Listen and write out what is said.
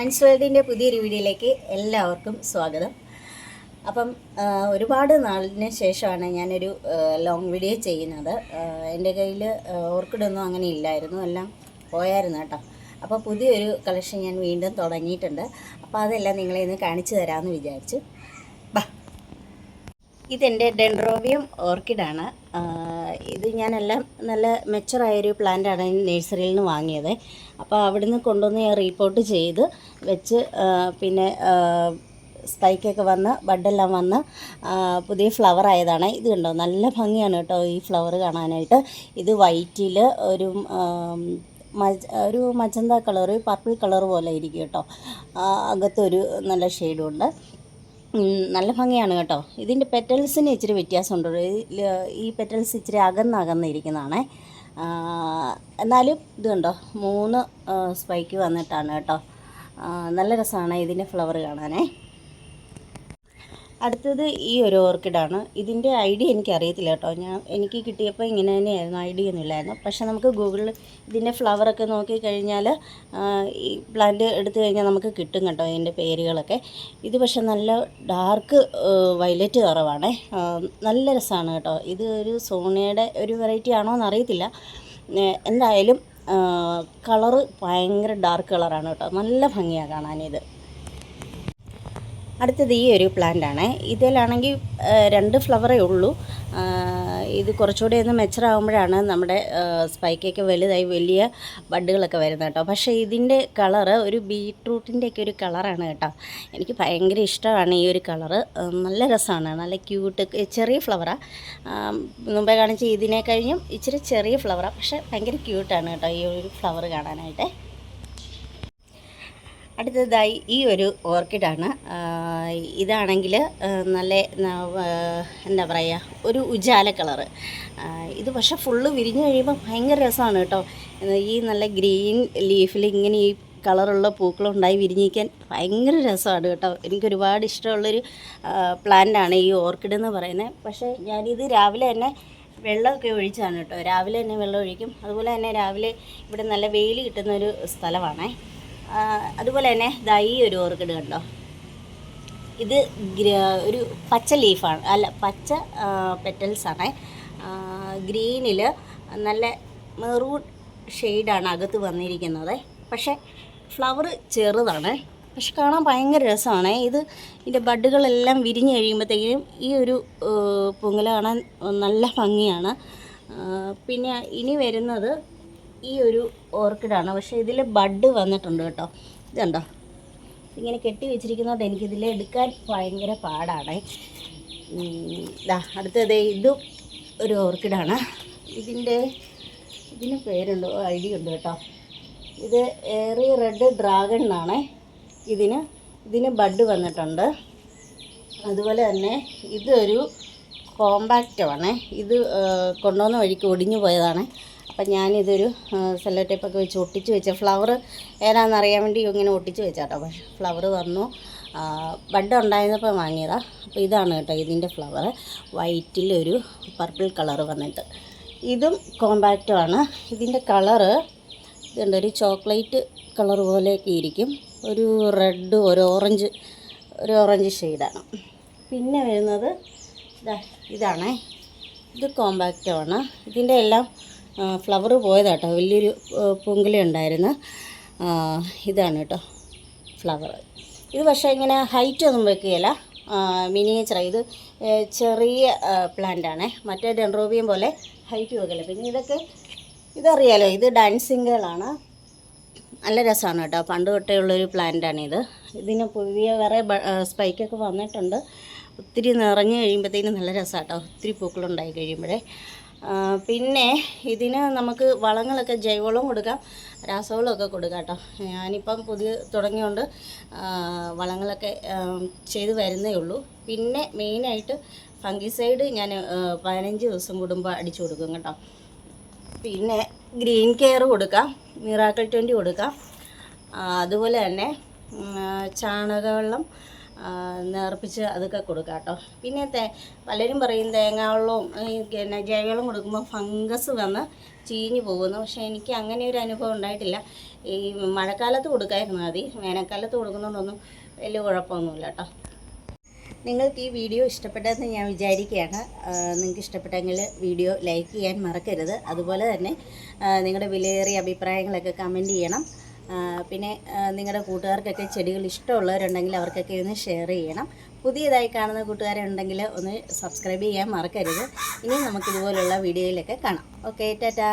ഹൻസ് വേൾഡിന്റെ പുതിയൊരു വീഡിയോയിലേക്ക് എല്ലാവർക്കും സ്വാഗതം. അപ്പം ഒരുപാട് നാളിന് ശേഷമാണ് ഞാനൊരു ലോങ് വീഡിയോ ചെയ്യുന്നത്. എന്റെ കയ്യിൽ ഓർക്കിഡൊന്നും അങ്ങനെ ഇല്ലായിരുന്നു. എല്ലാം പോയായിരുന്നു കേട്ടോ. അപ്പോൾ പുതിയൊരു കളക്ഷൻ ഞാൻ വീണ്ടും തുടങ്ങിയിട്ടുണ്ട്. അപ്പോൾ അതെല്ലാം നിങ്ങളെ ഇന്ന് കാണിച്ചു തരാമെന്ന് വിചാരിച്ചു. ഇതെന്റെ ഡെൻഡ്രോവിയം ഓർക്കിഡാണ്. ഇത് ഞാനെല്ലാം നല്ല മെച്ചറായൊരു പ്ലാന്റാണ് നഴ്സറിയിൽ നിന്ന് വാങ്ങിയത്. അപ്പോൾ അവിടുന്ന് കൊണ്ടുവന്ന് ഞാൻ റീപോർട്ട് ചെയ്ത് വെച്ച് പിന്നെ സ്പൈക്കൊക്കെ വന്ന് ബഡെല്ലാം വന്ന് പുതിയ ഫ്ലവർ ആയതാണ്. ഇത് കണ്ടോ? നല്ല ഭംഗിയാണ് കേട്ടോ ഈ ഫ്ലവർ കാണാനായിട്ട്. ഇത് വൈറ്റിൽ ഒരു മജ ഒരു മജന്ത കളർ പർപ്പിൾ കളർ പോലെ ഇരിക്കും കേട്ടോ. അകത്തൊരു നല്ല ഷെയ്ഡും ഉണ്ട്. ഉം, നല്ല ഭംഗിയാണ് കേട്ടോ. ഇതിന്റെ പെറ്റൽസിന് ഇച്ചിരി വ്യത്യാസമുണ്ട്. ഈ- പെറ്റൽസ് ഇച്ചിരി അകന്നകന്നിരിക്കുന്നതാണേ. എന്നാലും ഇത് കണ്ടോ മൂന്ന് സ്പൈക്ക് വന്നിട്ടാണ് കേട്ടോ. നല്ല രസമാണ് ഇതിന്റെ ഫ്ലവർ കാണാനേ. അടുത്തത് ഈ ഒരു ഓർക്കിഡാണ്. ഇതിന്റെ ഐഡിയ എനിക്ക് അറിയത്തില്ല കേട്ടോ. ഞാൻ എനിക്ക് കിട്ടിയപ്പോൾ ഇങ്ങനെ തന്നെയായിരുന്നു. ഐഡിയ ഒന്നും ഇല്ലായിരുന്നു. പക്ഷേ നമുക്ക് ഗൂഗിളിൽ ഇതിന്റെ ഫ്ലവറൊക്കെ നോക്കിക്കഴിഞ്ഞാൽ ഈ പ്ലാന്റ് എടുത്തു കഴിഞ്ഞാൽ നമുക്ക് കിട്ടും കേട്ടോ ഇതിന്റെ പേരുകളൊക്കെ. ഇത് പക്ഷേ നല്ല ഡാർക്ക് വയലറ്റ് കുറവാണേ നല്ല രസമാണ് കേട്ടോ. ഇത് ഒരു സോണിയുടെ ഒരു വെറൈറ്റി ആണോ എന്നറിയത്തില്ല. എന്തായാലും കളറ് ഭയങ്കര ഡാർക്ക് കളറാണ് കേട്ടോ. നല്ല ഭംഗിയാണ് കാണാനിത് അടുത്തത് ഈ ഒരു പ്ലാന്റ് ആണ്. ഇതിലാണെങ്കിൽ രണ്ട് ഫ്ലവറേ ഉള്ളൂ. ഇത് കുറച്ചുകൂടി ഒന്ന് മെച്ചറാകുമ്പോഴാണ് നമ്മുടെ സ്പൈക്കൊക്കെ വലുതായി വലിയ ബഡുകളൊക്കെ വരുന്നത് കേട്ടോ. പക്ഷേ ഇതിന്റെ കളറ് ഒരു ബീട്രൂട്ടിന്റെ ഒക്കെ ഒരു കളറാണ് കേട്ടോ. എനിക്ക് ഭയങ്കര ഇഷ്ടമാണ് ഈ ഒരു കളറ് നല്ല രസമാണ്. നല്ല ക്യൂട്ട് ചെറിയ ഫ്ലവറാണ് മുമ്പേ കാണിച്ച ഇതിനെ കഴിഞ്ഞും ഇച്ചിരി ചെറിയ ഫ്ലവറാണ് പക്ഷേ ഭയങ്കര ക്യൂട്ടാണ് കേട്ടോ ഈ ഒരു ഫ്ലവർ കാണാനായിട്ട്. അടുത്തതായി ഈ ഒരു ഓർക്കിഡാണ്. ഇതാണെങ്കിൽ നല്ല എന്താ പറയുക ഒരു ഉജാല കളറ്. ഇത് പക്ഷെ ഫുള്ള് വിരിഞ്ഞു കഴിയുമ്പോൾ ഭയങ്കര രസമാണ് കേട്ടോ. ഈ നല്ല ഗ്രീൻ ലീഫിൽ ഇങ്ങനെ ഈ കളറുള്ള പൂക്കളുണ്ടായി വിരിഞ്ഞിക്കാൻ ഭയങ്കര രസമാണ് കേട്ടോ. എനിക്ക് ഒരുപാട് ഇഷ്ടമുള്ളൊരു പ്ലാന്റാണ് ഈ ഓർക്കിഡ് എന്ന് പറയുന്നത്. പക്ഷേ ഞാനിത് രാവിലെ തന്നെ വെള്ളമൊക്കെ ഒഴിച്ചാണ് കേട്ടോ. രാവിലെ തന്നെ വെള്ളം ഒഴിക്കും. അതുപോലെ തന്നെ രാവിലെ ഇവിടെ നല്ല വെയിൽ കിട്ടുന്ന ഒരു സ്ഥലമാണേ. അതുപോലെ തന്നെ ഇതാ ഈ ഒരു ഓർക്കിഡ് കണ്ടോ? ഇത് ഒരു പച്ച ലീഫാണ് അല്ല പച്ച പെറ്റൽസ് ആണ്. ഗ്രീനിൽ നല്ല മെറൂൺ ഷെയ്ഡാണ് അകത്ത് വന്നിരിക്കുന്നത്. പക്ഷേ ഫ്ലവർ ചെറുതാണ്. പക്ഷെ കാണാൻ ഭയങ്കര രസമാണ്. ഇത് ഇതിന്റെ ബഡുകളെല്ലാം വിരിഞ്ഞ് കഴിയുമ്പോഴത്തേക്കും ഈ ഒരു പൊങ്ങല കാണാൻ നല്ല ഭംഗിയാണ്. പിന്നെ ഇനി വരുന്നത് ഈ ഒരു ഓർക്കിഡാണ്. പക്ഷേ ഇതിൽ ബഡ് വന്നിട്ടുണ്ട് കേട്ടോ. ഇതുണ്ടോ? ഇങ്ങനെ കെട്ടി വെച്ചിരിക്കുന്നതുകൊണ്ട് എനിക്കിതിൽ എടുക്കാൻ ഭയങ്കര പാടാണ്. ഇതാ അടുത്തത് ഇതും ഒരു ഓർക്കിഡാണ്. ഇതിന്റെ ഇതിന് പേരുണ്ട്. ഐഡിയ ഉണ്ട് കേട്ടോ. ഇത് ഏറി റെഡ് ഡ്രാഗൺ എന്നാണ്. ഇതിന് ഇതിന് ബഡ് വന്നിട്ടുണ്ട്. അതുപോലെ തന്നെ ഇതൊരു കോമ്പാക്റ്റമാണ് ഇത് കൊണ്ടുവന്ന വഴിക്ക് ഒടിഞ്ഞു പോയതാണ്. അപ്പം ഞാനിതൊരു സെല്ലോ ടേപ്പൊക്കെ വെച്ച് ഒട്ടിച്ച് വെച്ച ഫ്ലവർ ഏതാണെന്ന് അറിയാൻ വേണ്ടി ഇങ്ങനെ ഒട്ടിച്ച് വെച്ചാട്ടോ. പക്ഷേ ഫ്ലവർ വന്നു. ബഡ് ഉണ്ടായിരുന്നപ്പോൾ വാങ്ങിയതാണ് അപ്പോൾ ഇതാണ് കേട്ടോ ഇതിന്റെ ഫ്ലവർ വൈറ്റിലൊരു പർപ്പിൾ കളർ വന്നിട്ട്. ഇതും കോമ്പാക്റ്റുമാണ്. ഇതിന്റെ കളറ് ഇതുണ്ട്. ഒരു ചോക്ലേറ്റ് കളർ പോലെയൊക്കെ ഇരിക്കും. ഒരു റെഡ് ഒരു ഓറഞ്ച് ഒരു ഓറഞ്ച് ഷെയ്ഡാണ്. പിന്നെ വരുന്നത് ഇതാ ഇതാണേ. ഇത് കോമ്പാക്റ്റാണ് ഇതിന്റെ എല്ലാം ഫ്ലവർ പോയതാട്ടോ. വലിയൊരു പൊങ്കില ഉണ്ടായിരുന്നു ഇതാണ് കേട്ടോ ഫ്ലവർ ഇത് പക്ഷേ ഇങ്ങനെ ഹൈറ്റ് ഒന്നും വെക്കുകയില്ല. മിനിയേച്ചർ ഇത് ചെറിയ പ്ലാന്റാണ് മറ്റേ ഡെൻഡ്രോബിയം പോലെ ഹൈറ്റ് വെക്കില്ല പിന്നെ ഇതൊക്കെ ഇതറിയാലോ ഇത് ഡാൻസിങ്ങുകളാണ് നല്ല രസമാണ് കേട്ടോ. പണ്ട് തൊട്ടേ ഉള്ളൊരു പ്ലാന്റാണിത് ഇതിന് പുതിയ വേറെ സ്പൈക്കൊക്കെ വന്നിട്ടുണ്ട്. ഒത്തിരി നിറഞ്ഞു കഴിയുമ്പോഴത്തേനും നല്ല രസമാണ് കേട്ടോ ഒത്തിരി പൂക്കളുണ്ടായി കഴിയുമ്പോഴേ. പിന്നെ ഇതിന് നമുക്ക് വളങ്ങളൊക്കെ ജൈവവളം കൊടുക്കാം രാസവളമൊക്കെ കൊടുക്കാം കേട്ടോ. ഞാനിപ്പം പുതിയ തുടങ്ങിയോണ്ട് വളങ്ങളൊക്കെ ചെയ്തു വരുന്നേ ഉള്ളൂ. പിന്നെ മെയിനായിട്ട് ഫംഗിസൈഡ് ഞാൻ പതിനഞ്ച് ദിവസം കൂടുമ്പോൾ അടിച്ചു കൊടുക്കും കേട്ടോ. പിന്നെ ഗ്രീൻ കെയർ കൊടുക്കാം മിറാക്കിൾ ട്വന്റി കൊടുക്കാം. അതുപോലെ തന്നെ ചാണകവെള്ളം നേർപ്പിച്ച് അതൊക്കെ കൊടുക്കാം കേട്ടോ. പിന്നെ തേ പലരും പറയും തേങ്ങാവെള്ളവും പിന്നെ ജൈവവെള്ളം കൊടുക്കുമ്പോൾ ഫംഗസ് വന്ന് ചീഞ്ഞു പോകുന്നു. പക്ഷേ എനിക്ക് അങ്ങനെ ഒരു അനുഭവം ഉണ്ടായിട്ടില്ല. ഈ മഴക്കാലത്ത് കൊടുക്കായിരുന്നു മതി. വേനൽക്കാലത്ത് കൊടുക്കുന്നതുകൊണ്ടൊന്നും വലിയ കുഴപ്പമൊന്നുമില്ല കേട്ടോ. നിങ്ങൾക്ക് ഈ വീഡിയോ ഇഷ്ടപ്പെട്ടതെന്ന് ഞാൻ വിചാരിക്കുകയാണ്. നിങ്ങൾക്ക് ഇഷ്ടപ്പെട്ടെങ്കിൽ വീഡിയോ ലൈക്ക് ചെയ്യാൻ മറക്കരുത്. അതുപോലെ തന്നെ നിങ്ങളുടെ വിലയേറിയ അഭിപ്രായങ്ങളൊക്കെ കമന്റ് ചെയ്യണം. പിന്നെ നിങ്ങളുടെ കൂട്ടുകാർക്കൊക്കെ ചെടികൾ ഇഷ്ടമുള്ളവരുണ്ടെങ്കിൽ അവർക്കൊക്കെ ഒന്ന് ഷെയർ ചെയ്യണം. പുതിയതായി കാണുന്ന കൂട്ടുകാരുണ്ടെങ്കിൽ ഒന്ന് സബ്സ്ക്രൈബ് ചെയ്യാൻ മറക്കരുത്. ഇനി നമുക്കിതുപോലുള്ള വീഡിയോയിലൊക്കെ കാണാം. Okay tata.